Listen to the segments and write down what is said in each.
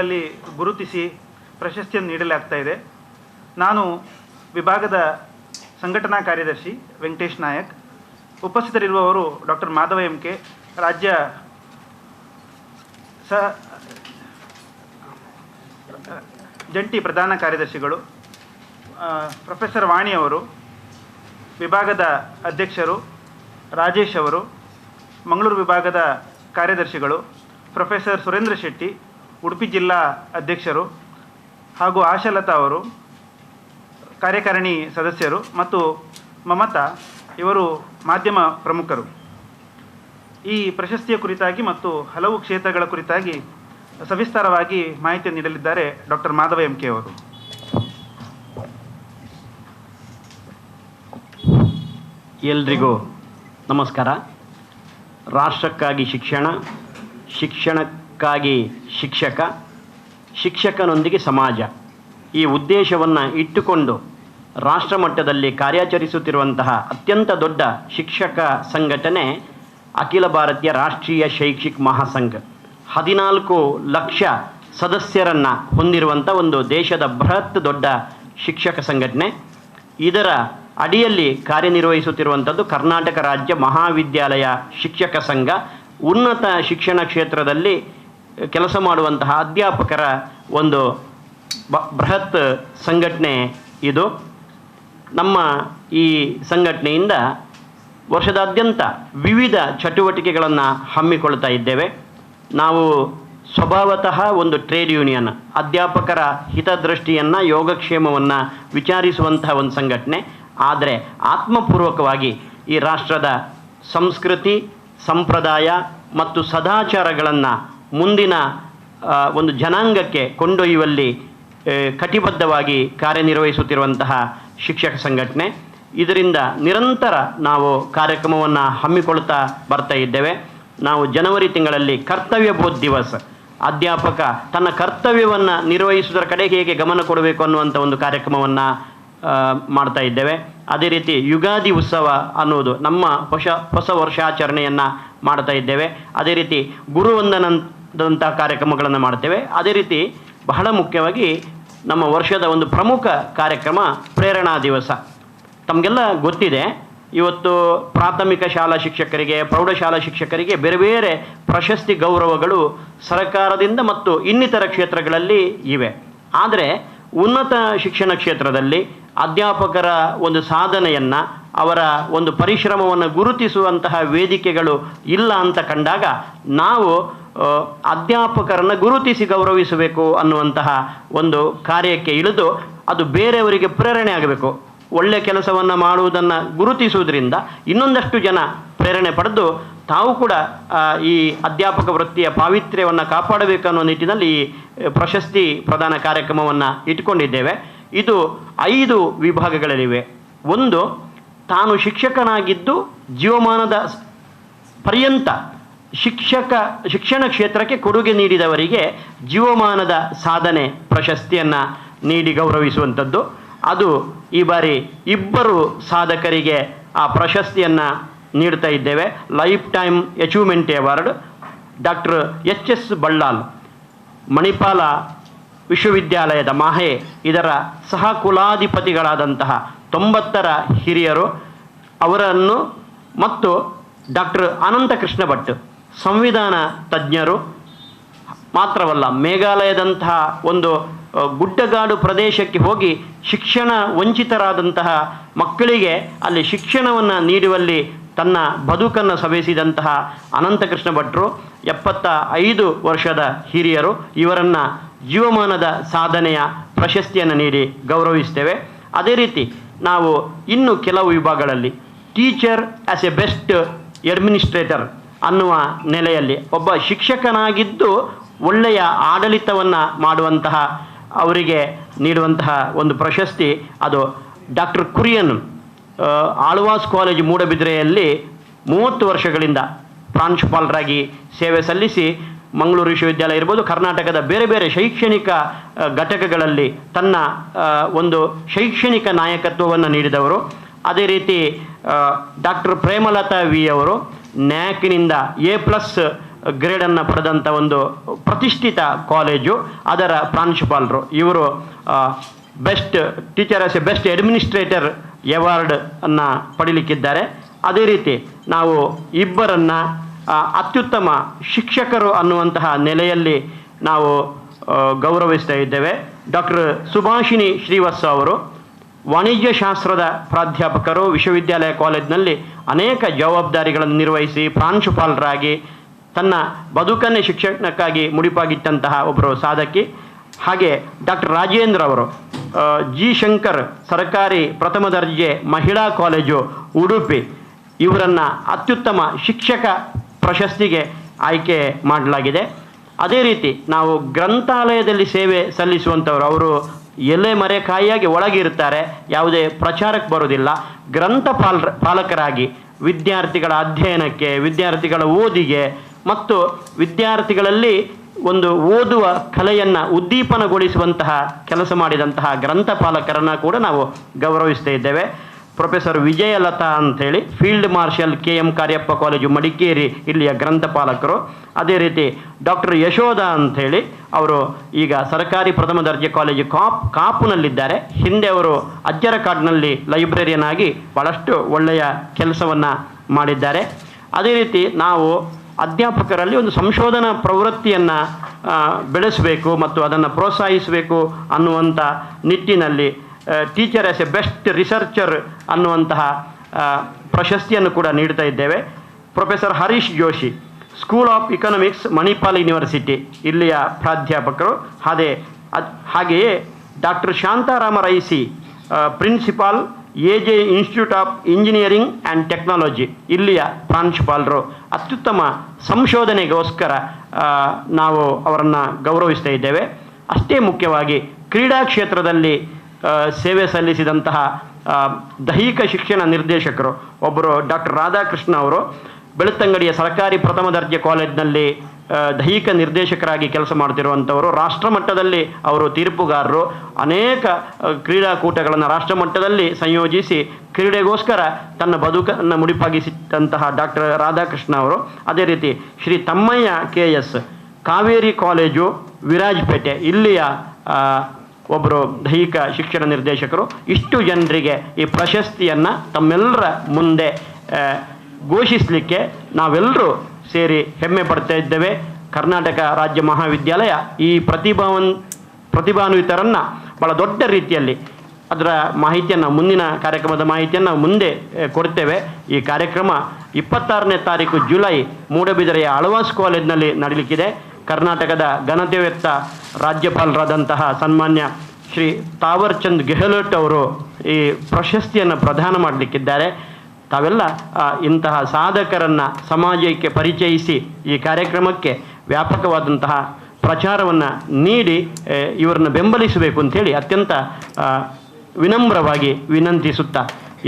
ವೇದಿಕೆಗಳಲ್ಲಿ ಗುರುತಿಸಿ ಪ್ರಶಸ್ತಿಯನ್ನು ನೀಡಲಾಗ್ತಾ ಇದೆ. ನಾನು ವಿಭಾಗದ ಸಂಘಟನಾ ಕಾರ್ಯದರ್ಶಿ ವೆಂಕಟೇಶ್ ನಾಯಕ್. ಉಪಸ್ಥಿತರಿರುವವರು ಡಾಕ್ಟರ್ ಮಾಧವ ಎಂ ಕೆ, ರಾಜ್ಯ ಸ ಜಂಟಿ ಪ್ರಧಾನ ಕಾರ್ಯದರ್ಶಿಗಳು ಪ್ರೊಫೆಸರ್ ವಾಣಿ ಅವರು, ವಿಭಾಗದ ಅಧ್ಯಕ್ಷರು ರಾಜೇಶ್ ಅವರು, ಮಂಗಳೂರು ವಿಭಾಗದ ಕಾರ್ಯದರ್ಶಿಗಳು, ಪ್ರೊಫೆಸರ್ ಸುರೇಂದ್ರ ಶೆಟ್ಟಿ ಉಡುಪಿ ಜಿಲ್ಲಾ ಅಧ್ಯಕ್ಷರು ಹಾಗೂ ಆಶಾಲತಾ ಅವರು, ಕಾರ್ಯಕಾರಿಣಿ ಸದಸ್ಯರು ಮತ್ತು ಮಮತಾ ಇವರು ಮಾಧ್ಯಮ ಪ್ರಮುಖರು. ಈ ಪ್ರಶಸ್ತಿಯ ಕುರಿತಾಗಿ ಮತ್ತು ಹಲವು ಕ್ಷೇತ್ರಗಳ ಕುರಿತಾಗಿ ಸವಿಸ್ತಾರವಾಗಿ ಮಾಹಿತಿ ನೀಡಲಿದ್ದಾರೆ ಡಾಕ್ಟರ್ ಮಾಧವ ಎಂ ಕೆ ಅವರು. ಎಲ್ರಿಗೂ ನಮಸ್ಕಾರ. ರಾಷ್ಟ್ರಕ್ಕಾಗಿ ಶಿಕ್ಷಣ ಶಿಕ್ಷಣಕ್ಕಾಗಿ ಶಿಕ್ಷಕ, ಶಿಕ್ಷಕನೊಂದಿಗೆ ಸಮಾಜ. ಈ ಉದ್ದೇಶವನ್ನು ಇಟ್ಟುಕೊಂಡು ರಾಷ್ಟ್ರ ಮಟ್ಟದಲ್ಲಿ ಕಾರ್ಯಾಚರಿಸುತ್ತಿರುವಂತಹ ಅತ್ಯಂತ ದೊಡ್ಡ ಶಿಕ್ಷಕ ಸಂಘಟನೆ ಅಖಿಲ ಭಾರತೀಯ ರಾಷ್ಟ್ರೀಯ ಶೈಕ್ಷಿಕ್ ಮಹಾಸಂಘ. ಹದಿನಾಲ್ಕು ಲಕ್ಷ ಸದಸ್ಯರನ್ನು ಹೊಂದಿರುವಂಥ ಒಂದು ದೇಶದ ಬೃಹತ್ ದೊಡ್ಡ ಶಿಕ್ಷಕ ಸಂಘಟನೆ. ಇದರ ಅಡಿಯಲ್ಲಿ ಕಾರ್ಯನಿರ್ವಹಿಸುತ್ತಿರುವಂಥದ್ದು ಕರ್ನಾಟಕ ರಾಜ್ಯ ಮಹಾವಿದ್ಯಾಲಯ ಶಿಕ್ಷಕ ಸಂಘ. ಉನ್ನತ ಶಿಕ್ಷಣ ಕ್ಷೇತ್ರದಲ್ಲಿ ಕೆಲಸ ಮಾಡುವಂತಹ ಅಧ್ಯಾಪಕರ ಒಂದು ಬೃಹತ್ ಸಂಘಟನೆ ಇದು. ನಮ್ಮ ಈ ಸಂಘಟನೆಯಿಂದ ವರ್ಷದಾದ್ಯಂತ ವಿವಿಧ ಚಟುವಟಿಕೆಗಳನ್ನು ಹಮ್ಮಿಕೊಳ್ತಾ ಇದ್ದೇವೆ. ನಾವು ಸ್ವಭಾವತಃ ಒಂದು ಟ್ರೇಡ್ ಯೂನಿಯನ್, ಅಧ್ಯಾಪಕರ ಹಿತದೃಷ್ಟಿಯನ್ನು, ಯೋಗಕ್ಷೇಮವನ್ನು ವಿಚಾರಿಸುವಂತಹ ಒಂದು ಸಂಘಟನೆ. ಆದರೆ ಆತ್ಮಪೂರ್ವಕವಾಗಿ ಈ ರಾಷ್ಟ್ರದ ಸಂಸ್ಕೃತಿ, ಸಂಪ್ರದಾಯ ಮತ್ತು ಸದಾಚಾರಗಳನ್ನು ಮುಂದಿನ ಒಂದು ಜನಾಂಗಕ್ಕೆ ಕೊಂಡೊಯ್ಯುವಲ್ಲಿ ಕಟಿಬದ್ಧವಾಗಿ ಕಾರ್ಯನಿರ್ವಹಿಸುತ್ತಿರುವಂತಹ ಶಿಕ್ಷಕ ಸಂಘಟನೆ. ಇದರಿಂದ ನಿರಂತರ ನಾವು ಕಾರ್ಯಕ್ರಮವನ್ನು ಹಮ್ಮಿಕೊಳ್ತಾ ಬರ್ತಾ ಇದ್ದೇವೆ. ನಾವು ಜನವರಿ ತಿಂಗಳಲ್ಲಿ ಕರ್ತವ್ಯ ಬೋಧ್ ದಿವಸ, ಅಧ್ಯಾಪಕ ತನ್ನ ಕರ್ತವ್ಯವನ್ನು ನಿರ್ವಹಿಸುವುದರ ಕಡೆ ಹೇಗೆ ಗಮನ ಕೊಡಬೇಕು ಅನ್ನುವಂಥ ಒಂದು ಕಾರ್ಯಕ್ರಮವನ್ನು ಮಾಡ್ತಾ ಇದ್ದೇವೆ. ಅದೇ ರೀತಿ ಯುಗಾದಿ ಉತ್ಸವ ಅನ್ನೋದು ನಮ್ಮ ಹೊಸ ಹೊಸ ವರ್ಷಾಚರಣೆಯನ್ನು ಮಾಡ್ತಾ ಇದ್ದೇವೆ. ಅದೇ ರೀತಿ ಗುರುವಂದನಂಥ ಕಾರ್ಯಕ್ರಮಗಳನ್ನು ಮಾಡ್ತೇವೆ. ಅದೇ ರೀತಿ ಬಹಳ ಮುಖ್ಯವಾಗಿ ನಮ್ಮ ವರ್ಷದ ಒಂದು ಪ್ರಮುಖ ಕಾರ್ಯಕ್ರಮ ಪ್ರೇರಣಾ ದಿವಸ. ತಮಗೆಲ್ಲ ಗೊತ್ತಿದೆ, ಇವತ್ತು ಪ್ರಾಥಮಿಕ ಶಾಲಾ ಶಿಕ್ಷಕರಿಗೆ, ಪ್ರೌಢಶಾಲಾ ಶಿಕ್ಷಕರಿಗೆ ಬೇರೆ ಬೇರೆ ಪ್ರಶಸ್ತಿ ಗೌರವಗಳು ಸರ್ಕಾರದಿಂದ ಮತ್ತು ಇನ್ನಿತರ ಕ್ಷೇತ್ರಗಳಲ್ಲಿ ಇವೆ. ಆದರೆ ಉನ್ನತ ಶಿಕ್ಷಣ ಕ್ಷೇತ್ರದಲ್ಲಿ ಅಧ್ಯಾಪಕರ ಒಂದು ಸಾಧನೆಯನ್ನು, ಅವರ ಒಂದು ಪರಿಶ್ರಮವನ್ನು ಗುರುತಿಸುವಂತಹ ವೇದಿಕೆಗಳು ಇಲ್ಲ ಅಂತ ಕಂಡಾಗ ನಾವು ಅಧ್ಯಾಪಕರನ್ನು ಗುರುತಿಸಿ ಗೌರವಿಸಬೇಕು ಅನ್ನುವಂತಹ ಒಂದು ಕಾರ್ಯಕ್ಕೆ ಇಳಿದು ಅದು ಬೇರೆಯವರಿಗೆ ಪ್ರೇರಣೆ ಆಗಬೇಕು. ಒಳ್ಳೆಯ ಕೆಲಸವನ್ನು ಮಾಡುವುದನ್ನು ಗುರುತಿಸುವುದರಿಂದ ಇನ್ನೊಂದಷ್ಟು ಜನ ಪ್ರೇರಣೆ ಪಡೆದು ತಾವು ಕೂಡ ಈ ಅಧ್ಯಾಪಕ ವೃತ್ತಿಯ ಪಾವಿತ್ರ್ಯವನ್ನು ಕಾಪಾಡಬೇಕು ಅನ್ನೋ ನಿಟ್ಟಿನಲ್ಲಿ ಈ ಪ್ರಶಸ್ತಿ ಪ್ರದಾನ ಕಾರ್ಯಕ್ರಮವನ್ನು ಇಟ್ಕೊಂಡಿದ್ದೇವೆ ಇದು ಐದು ವಿಭಾಗಗಳಲ್ಲಿವೆ. ಒಂದು, ತಾನು ಶಿಕ್ಷಕನಾಗಿದ್ದು ಜೀವಮಾನದ ಪರ್ಯಂತ ಶಿಕ್ಷಕ, ಶಿಕ್ಷಣ ಕ್ಷೇತ್ರಕ್ಕೆ ಕೊಡುಗೆ ನೀಡಿದವರಿಗೆ ಜೀವಮಾನದ ಸಾಧನೆ ಪ್ರಶಸ್ತಿಯನ್ನು ನೀಡಿ ಗೌರವಿಸುವಂಥದ್ದು. ಅದು ಈ ಬಾರಿ ಇಬ್ಬರು ಸಾಧಕರಿಗೆ ಆ ಪ್ರಶಸ್ತಿಯನ್ನು ನೀಡ್ತಾ ಇದ್ದೇವೆ. Lifetime achievement award doctor H S Ballal, Manipal ವಿಶ್ವವಿದ್ಯಾಲಯದ ಮಾಹೆ, ಇದರ ಸಹ ಕುಲಾಧಿಪತಿಗಳಾದಂತಹ ತೊಂಬತ್ತರ ಹಿರಿಯರು, ಅವರನ್ನು ಮತ್ತು ಡಾಕ್ಟರ್ ಅನಂತ ಕೃಷ್ಣ ಭಟ್. ಸಂವಿಧಾನ ತಜ್ಞರು ಮಾತ್ರವಲ್ಲ ಮೇಘಾಲಯದಂತಹ ಒಂದು ಗುಡ್ಡಗಾಡು ಪ್ರದೇಶಕ್ಕೆ ಹೋಗಿ ಶಿಕ್ಷಣ ವಂಚಿತರಾದಂತಹ ಮಕ್ಕಳಿಗೆ ಅಲ್ಲಿ ಶಿಕ್ಷಣವನ್ನು ನೀಡುವಲ್ಲಿ ತನ್ನ ಬದುಕನ್ನು ಸವೆಸಿದಂತಹ ಅನಂತಕೃಷ್ಣ ಭಟ್ರು, ಎಪ್ಪತ್ತ ಐದು ವರ್ಷದ ಹಿರಿಯರು, ಇವರನ್ನು ಜೀವಮಾನದ ಸಾಧನೆಯ ಪ್ರಶಸ್ತಿಯನ್ನು ನೀಡಿ ಗೌರವಿಸ್ತೇವೆ. ಅದೇ ರೀತಿ ನಾವು ಇನ್ನು ಕೆಲವು ವಿಭಾಗಗಳಲ್ಲಿ teacher as a best administrator ಅನ್ನುವ ನೆಲೆಯಲ್ಲಿ ಒಬ್ಬ ಶಿಕ್ಷಕನಾಗಿದ್ದು ಒಳ್ಳೆಯ ಆಡಳಿತವನ್ನು ಮಾಡುವಂತಹ, ಅವರಿಗೆ ನೀಡುವಂತಹ ಒಂದು ಪ್ರಶಸ್ತಿ ಅದು ಡಾಕ್ಟರ್ ಕುರಿಯನ್ ಆಳ್ವಾಸ್ ಕಾಲೇಜು ಮೂಡಬಿದ್ರೆಯಲ್ಲಿ ಮೂವತ್ತು ವರ್ಷಗಳಿಂದ ಪ್ರಾಂಶುಪಾಲರಾಗಿ ಸೇವೆ ಸಲ್ಲಿಸಿ ಮಂಗಳೂರು ವಿಶ್ವವಿದ್ಯಾಲಯ ಇರ್ಬೋದು, ಕರ್ನಾಟಕದ ಬೇರೆ ಬೇರೆ ಶೈಕ್ಷಣಿಕ ಘಟಕಗಳಲ್ಲಿ ತನ್ನ ಒಂದು ಶೈಕ್ಷಣಿಕ ನಾಯಕತ್ವವನ್ನು ನೀಡಿದವರು. ಅದೇ ರೀತಿ ಡಾಕ್ಟರ್ ಪ್ರೇಮಲತಾ ವಿ ಅವರು ನ್ಯಾಕ್ನಿಂದ ಎ ಪ್ಲಸ್ ಗ್ರೇಡನ್ನು ಪಡೆದಂಥ ಒಂದು ಪ್ರತಿಷ್ಠಿತ ಕಾಲೇಜು, ಅದರ ಪ್ರಾಂಶುಪಾಲರು. ಇವರು best teacher as a best administrator award ಅನ್ನು ಪಡಿಲಿಕ್ಕಿದ್ದಾರೆ. ಅದೇ ರೀತಿ ನಾವು ಇಬ್ಬರನ್ನು ಅತ್ಯುತ್ತಮ ಶಿಕ್ಷಕರು ಅನ್ನುವಂತಹ ನೆಲೆಯಲ್ಲಿ ನಾವು ಗೌರವಿಸ್ತಾ ಇದ್ದೇವೆ. ಡಾಕ್ಟರ್ ಸುಭಾಷಿಣಿ ಶ್ರೀವತ್ಸ ಅವರು, ವಾಣಿಜ್ಯ ಶಾಸ್ತ್ರದ ಪ್ರಾಧ್ಯಾಪಕರು, ವಿಶ್ವವಿದ್ಯಾಲಯ ಕಾಲೇಜಿನಲ್ಲಿ ಅನೇಕ ಜವಾಬ್ದಾರಿಗಳನ್ನು ನಿರ್ವಹಿಸಿ ಪ್ರಾಂಶುಪಾಲರಾಗಿ ತನ್ನ ಬದುಕನ್ನೇ ಶಿಕ್ಷಣಕ್ಕಾಗಿ ಮುಡಿಪಾಗಿಟ್ಟಂತಹ ಒಬ್ಬರು ಸಾಧಕಿ, ಹಾಗೆ ಡಾಕ್ಟರ್ ರಾಜೇಂದ್ರ ಅವರು ಜಿ ಶಂಕರ್ ಸರ್ಕಾರಿ ಪ್ರಥಮ ದರ್ಜೆ ಮಹಿಳಾ ಕಾಲೇಜು ಉಡುಪಿ, ಇವರನ್ನು ಅತ್ಯುತ್ತಮ ಶಿಕ್ಷಕ ಪ್ರಶಸ್ತಿಗೆ ಆಯ್ಕೆ ಮಾಡಲಾಗಿದೆ. ಅದೇ ರೀತಿ ನಾವು ಗ್ರಂಥಾಲಯದಲ್ಲಿ ಸೇವೆ ಸಲ್ಲಿಸುವಂಥವರು ಅವರು ಎಲೆ ಮರೆಕಾಯಿಯಾಗಿ ಒಳಗಿರುತ್ತಾರೆ. ಯಾವುದೇ ಪ್ರಚಾರಕ್ಕೆ ಬರೋದಿಲ್ಲ ಗ್ರಂಥ ಪಾಲ ಪಾಲಕರಾಗಿ ವಿದ್ಯಾರ್ಥಿಗಳ ಅಧ್ಯಯನಕ್ಕೆ, ವಿದ್ಯಾರ್ಥಿಗಳ ಓದಿಗೆ ಮತ್ತು ವಿದ್ಯಾರ್ಥಿಗಳಲ್ಲಿ ಒಂದು ಓದುವ ಕಲೆಯನ್ನು ಉದ್ದೀಪನಗೊಳಿಸುವಂತಹ ಕೆಲಸ ಮಾಡಿದಂತಹ ಗ್ರಂಥಪಾಲಕರನ್ನು ಕೂಡ ನಾವು ಗೌರವಿಸ್ತಾ ಇದ್ದೇವೆ. ಪ್ರೊಫೆಸರ್ ವಿಜಯಲತಾ ಅಂಥೇಳಿ field marshal K M Cariappa college Madikeri ಇಲ್ಲಿಯ ಗ್ರಂಥಪಾಲಕರು. ಅದೇ ರೀತಿ ಡಾಕ್ಟರ್ ಯಶೋಧ ಅಂಥೇಳಿ ಅವರು ಈಗ ಸರ್ಕಾರಿ ಪ್ರಥಮ ದರ್ಜೆ ಕಾಲೇಜು ಕಾಪ್, ಕಾಪುನಲ್ಲಿದ್ದಾರೆ. ಹಿಂದೆ ಅವರು ಅಜ್ಜರ ಕಾಡ್ನಲ್ಲಿ ಲೈಬ್ರರಿಯನ್ ಆಗಿ ಭಾಳಷ್ಟು ಒಳ್ಳೆಯ ಕೆಲಸವನ್ನು ಮಾಡಿದ್ದಾರೆ. ಅದೇ ರೀತಿ ನಾವು ಅಧ್ಯಾಪಕರಲ್ಲಿ ಒಂದು ಸಂಶೋಧನಾ ಪ್ರವೃತ್ತಿಯನ್ನು ಬೆಳೆಸಬೇಕು ಮತ್ತು ಅದನ್ನು ಪ್ರೋತ್ಸಾಹಿಸಬೇಕು ಅನ್ನುವಂಥ ನಿಟ್ಟಿನಲ್ಲಿ teacher as a best researcher ಅನ್ನುವಂತಹ ಪ್ರಶಸ್ತಿಯನ್ನು ಕೂಡ ನೀಡ್ತಾ ಇದ್ದೇವೆ. Professor Harish Joshi school of economics Manipal university ಇಲ್ಲಿಯ ಪ್ರಾಧ್ಯಾಪಕರು. ಅದೇ ಅದ್, ಹಾಗೆಯೇ doctor Shantarama ರೈಸಿ principal A J institute of engineering and technology ಇಲ್ಲಿಯ ಪ್ರಾಂಶುಪಾಲರು. ಅತ್ಯುತ್ತಮ ಸಂಶೋಧನೆಗೋಸ್ಕರ ನಾವು ಅವರನ್ನು ಗೌರವಿಸ್ತಾ ಇದ್ದೇವೆ. ಅಷ್ಟೇ ಮುಖ್ಯವಾಗಿ ಕ್ರೀಡಾ ಕ್ಷೇತ್ರದಲ್ಲಿ ಸೇವೆ ಸಲ್ಲಿಸಿದಂತಹ ದೈಹಿಕ ಶಿಕ್ಷಣ ನಿರ್ದೇಶಕರು ಒಬ್ಬರು ಡಾಕ್ಟರ್ ರಾಧಾಕೃಷ್ಣ ಅವರು, ಬೆಳತಂಗಡಿಯ ಸರ್ಕಾರಿ ಪ್ರಥಮ ದರ್ಜೆ ಕಾಲೇಜಿನಲ್ಲಿ ದೈಹಿಕ ನಿರ್ದೇಶಕರಾಗಿ ಕೆಲಸ ಮಾಡ್ತಿರುವಂಥವರು, ರಾಷ್ಟ್ರಮಟ್ಟದಲ್ಲಿ ಅವರು ತೀರ್ಪುಗಾರರು, ಅನೇಕ ಕ್ರೀಡಾಕೂಟಗಳನ್ನು ರಾಷ್ಟ್ರಮಟ್ಟದಲ್ಲಿ ಸಂಯೋಜಿಸಿ, ಕ್ರೀಡೆಗೋಸ್ಕರ ತನ್ನ ಬದುಕನ್ನು ಮುಡಿಪಾಗಿಸಿದಂತಹ ಡಾಕ್ಟರ್ ರಾಧಾಕೃಷ್ಣ ಅವರು. ಅದೇ ರೀತಿ Shri Thammaiah K S Kaveri college, Virajpet, ಇಲ್ಲಿಯ ಒಬ್ಬರು ದೈಹಿಕ ಶಿಕ್ಷಣ ನಿರ್ದೇಶಕರು ಇಷ್ಟು ಜನರಿಗೆ ಈ ಪ್ರಶಸ್ತಿಯನ್ನು ತಮ್ಮೆಲ್ಲರ ಮುಂದೆ ಘೋಷಿಸಲಿಕ್ಕೆ ನಾವೆಲ್ಲರೂ ಸೇರಿ ಹೆಮ್ಮೆ ಪಡ್ತಾ ಇದ್ದೇವೆ. ಕರ್ನಾಟಕ ರಾಜ್ಯ ಮಹಾವಿದ್ಯಾಲಯ ಈ ಪ್ರತಿಭಾವನ್, ಪ್ರತಿಭಾನ್ವಿತರನ್ನು ಭಾಳ ದೊಡ್ಡ ರೀತಿಯಲ್ಲಿ ಅದರ ಮಾಹಿತಿಯನ್ನು, ಮುಂದಿನ ಕಾರ್ಯಕ್ರಮದ ಮಾಹಿತಿಯನ್ನು ಮುಂದೆ ಕೊಡ್ತೇವೆ. ಈ ಕಾರ್ಯಕ್ರಮ ಇಪ್ಪತ್ತಾರನೇ ತಾರೀಕು ಜುಲೈ ಮೂಡಬಿದರೆಯ ಅಳವಾಸ್ ಕಾಲೇಜ್ನಲ್ಲಿ ನಡೀಲಿಕ್ಕಿದೆ. ಕರ್ನಾಟಕದ ಘನತೆವೆತ್ತ ರಾಜ್ಯಪಾಲರಾದಂತಹ ಸನ್ಮಾನ್ಯ ಶ್ರೀ ತಾವರ್ಚಂದ್ ಗೆಹ್ಲೋಟ್ ಅವರು ಈ ಪ್ರಶಸ್ತಿಯನ್ನು ಪ್ರದಾನ ಮಾಡಲಿಕ್ಕಿದ್ದಾರೆ. ತಾವೆಲ್ಲ ಇಂತಹ ಸಾಧಕರನ್ನು ಸಮಾಜಕ್ಕೆ ಪರಿಚಯಿಸಿ ಈ ಕಾರ್ಯಕ್ರಮಕ್ಕೆ ವ್ಯಾಪಕವಾದಂತಹ ಪ್ರಚಾರವನ್ನು ನೀಡಿ ಇವರನ್ನು ಬೆಂಬಲಿಸಬೇಕು ಅಂಥೇಳಿ ಅತ್ಯಂತ ವಿನಮ್ರವಾಗಿ ವಿನಂತಿಸುತ್ತಾ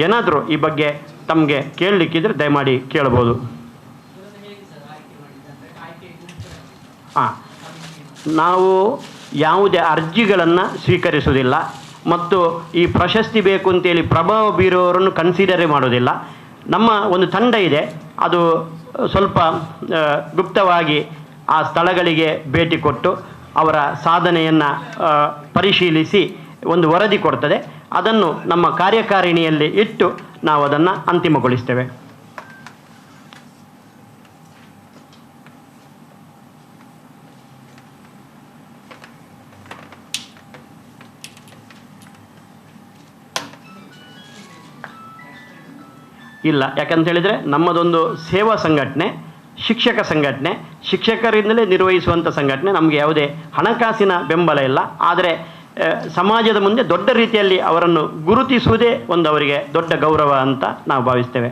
ಏನಾದರೂ ಈ ಬಗ್ಗೆ ತಮಗೆ ಕೇಳಲಿಕ್ಕಿದ್ರೆ ದಯಮಾಡಿ ಕೇಳ್ಬೋದು ಹಾಂ ನಾವು ಯಾವುದೇ ಅರ್ಜಿಗಳನ್ನು ಸ್ವೀಕರಿಸುವುದಿಲ್ಲ ಮತ್ತು ಈ ಪ್ರಶಸ್ತಿ ಬೇಕು ಅಂತೇಳಿ ಪ್ರಭಾವ ಬೀರುವವರನ್ನು ಕನ್ಸಿಡರೇ ಮಾಡೋದಿಲ್ಲ ನಮ್ಮ ಒಂದು ತಂಡ ಇದೆ, ಅದು ಸ್ವಲ್ಪ ಗುಪ್ತವಾಗಿ ಆ ಸ್ಥಳಗಳಿಗೆ ಭೇಟಿ ಕೊಟ್ಟು ಅವರ ಸಾಧನೆಯನ್ನು ಪರಿಶೀಲಿಸಿ ಒಂದು ವರದಿ ಕೊಡ್ತದೆ. ಅದನ್ನು ನಮ್ಮ ಕಾರ್ಯಕಾರಿಣಿಯಲ್ಲಿ ಇಟ್ಟು ನಾವು ಅದನ್ನು ಅಂತಿಮಗೊಳಿಸ್ತೇವೆ. ಇಲ್ಲ. ಯಾಕಂತ ಹೇಳಿದರೆ ನಮ್ಮದೊಂದು ಸೇವಾ ಸಂಘಟನೆ, ಶಿಕ್ಷಕ ಸಂಘಟನೆ, ಶಿಕ್ಷಕರಿಂದಲೇ ನಿರ್ವಹಿಸುವಂಥ ಸಂಘಟನೆ. ನಮಗೆ ಯಾವುದೇ ಹಣಕಾಸಿನ ಬೆಂಬಲ ಇಲ್ಲ. ಆದರೆ ಸಮಾಜದ ಮುಂದೆ ದೊಡ್ಡ ರೀತಿಯಲ್ಲಿ ಅವರನ್ನು ಗುರುತಿಸುವುದೇ ಒಂದು ಅವರಿಗೆ ದೊಡ್ಡ ಗೌರವ ಅಂತ ನಾವು ಭಾವಿಸ್ತೇವೆ.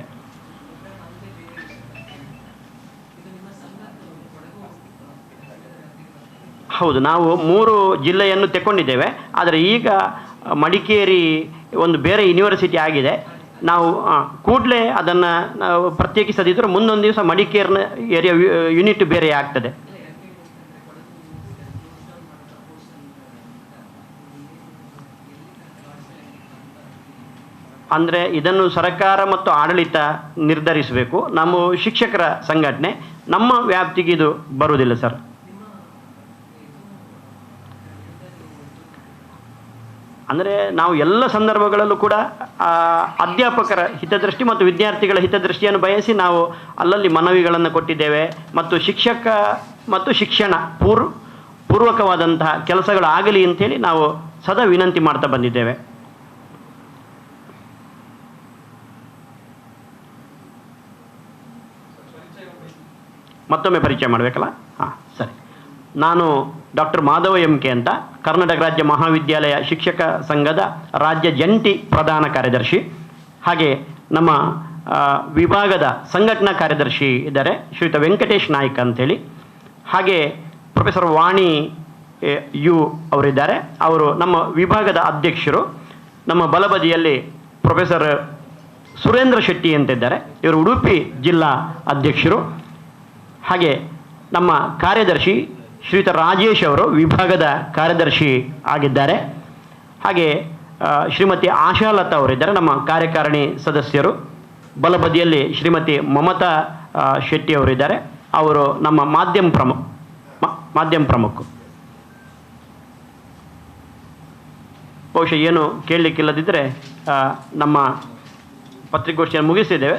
ಹೌದು, ನಾವು ಮೂರು ಜಿಲ್ಲೆಯನ್ನು ತೆಕ್ಕೊಂಡಿದ್ದೇವೆ. ಆದರೆ ಈಗ ಮಡಿಕೇರಿ ಒಂದು ಬೇರೆ ಯೂನಿವರ್ಸಿಟಿ ಆಗಿದೆ. ನಾವು ಕೂಡಲೇ ಅದನ್ನು ನಾವು ಪ್ರತ್ಯೇಕಿಸದಿದ್ದರೂ ಮುಂದೊಂದು ದಿವಸ ಮಡಿಕೇರಿನ ಏರಿಯಾ ಯೂನಿಟ್ ಬೇರೆ ಆಗ್ತದೆ. ಅಂದರೆ ಇದನ್ನು ಸರ್ಕಾರ ಮತ್ತು ಆಡಳಿತ ನಿರ್ಧರಿಸಬೇಕು. ನಮ್ಮ ಶಿಕ್ಷಕರ ಸಂಘಟನೆ, ನಮ್ಮ ವ್ಯಾಪ್ತಿಗೆ ಇದು ಬರುವುದಿಲ್ಲ ಸರ್. ಅಂದರೆ ನಾವು ಎಲ್ಲ ಸಂದರ್ಭಗಳಲ್ಲೂ ಕೂಡ ಅಧ್ಯಾಪಕರ ಹಿತದೃಷ್ಟಿ ಮತ್ತು ವಿದ್ಯಾರ್ಥಿಗಳ ಹಿತದೃಷ್ಟಿಯನ್ನು ಬಯಸಿ ನಾವು ಅಲ್ಲಲ್ಲಿ ಮನವಿಗಳನ್ನು ಕೊಟ್ಟಿದ್ದೇವೆ. ಮತ್ತು ಶಿಕ್ಷಕ ಮತ್ತು ಶಿಕ್ಷಣ ಪೂರ್, ಪೂರ್ವಕವಾದಂತಹ ಕೆಲಸಗಳಾಗಲಿ ಅಂತೇಳಿ ನಾವು ಸದಾ ವಿನಂತಿ ಮಾಡ್ತಾ ಬಂದಿದ್ದೇವೆ. ಮತ್ತೊಮ್ಮೆ ಪರಿಚಯ ಮಾಡಬೇಕಲ್ಲ? ಹಾಂ, ಸರಿ. ನಾನು ಡಾಕ್ಟರ್ ಮಾಧವ ಎಂ ಕೆ ಅಂತ. ಕರ್ನಾಟಕ ರಾಜ್ಯ ಮಹಾವಿದ್ಯಾಲಯ ಶಿಕ್ಷಕ ಸಂಘದ ರಾಜ್ಯ ಜಂಟಿ ಪ್ರಧಾನ ಕಾರ್ಯದರ್ಶಿ, ಹಾಗೆ ನಮ್ಮ ವಿಭಾಗದ ಸಂಘಟನಾ ಕಾರ್ಯದರ್ಶಿ ಇದ್ದಾರೆ, ಶ್ರೀಯುತ ವೆಂಕಟೇಶ್ ನಾಯ್ಕ ಅಂಥೇಳಿ. ಹಾಗೆ ಪ್ರೊಫೆಸರ್ ವಾಣಿ ಯು ಅವರಿದ್ದಾರೆ. ಅವರು ನಮ್ಮ ವಿಭಾಗದ ಅಧ್ಯಕ್ಷರು. ನಮ್ಮ ಬಲಬದಿಯಲ್ಲಿ ಪ್ರೊಫೆಸರ್ ಸುರೇಂದ್ರ ಶೆಟ್ಟಿ ಅಂತಿದ್ದಾರೆ. ಇವರು ಉಡುಪಿ ಜಿಲ್ಲಾ ಅಧ್ಯಕ್ಷರು. ಹಾಗೆ ನಮ್ಮ ಕಾರ್ಯದರ್ಶಿ ಶ್ರೀಯುತ ರಾಜೇಶ್ ಅವರು ವಿಭಾಗದ ಕಾರ್ಯದರ್ಶಿ ಆಗಿದ್ದಾರೆ. ಹಾಗೆ ಶ್ರೀಮತಿ ಆಶಾಲತಾ ಅವರಿದ್ದಾರೆ ನಮ್ಮ ಕಾರ್ಯಕಾರಿಣಿ ಸದಸ್ಯರು. ಬಲಬದಿಯಲ್ಲಿ ಶ್ರೀಮತಿ ಮಮತಾ ಶೆಟ್ಟಿ ಅವರಿದ್ದಾರೆ ಅವರು ನಮ್ಮ ಮಾಧ್ಯಮ ಪ್ರಮುಖ ಮಾಧ್ಯಮ ಪ್ರಮುಖ ಬಹುಶಃ ಏನು ಕೇಳಲಿಕ್ಕಿಲ್ಲದಿದ್ದರೆ ನಮ್ಮ ಪತ್ರಿಕೋಷ್ಠಿಯನ್ನು ಮುಗಿಸಿದ್ದೇವೆ.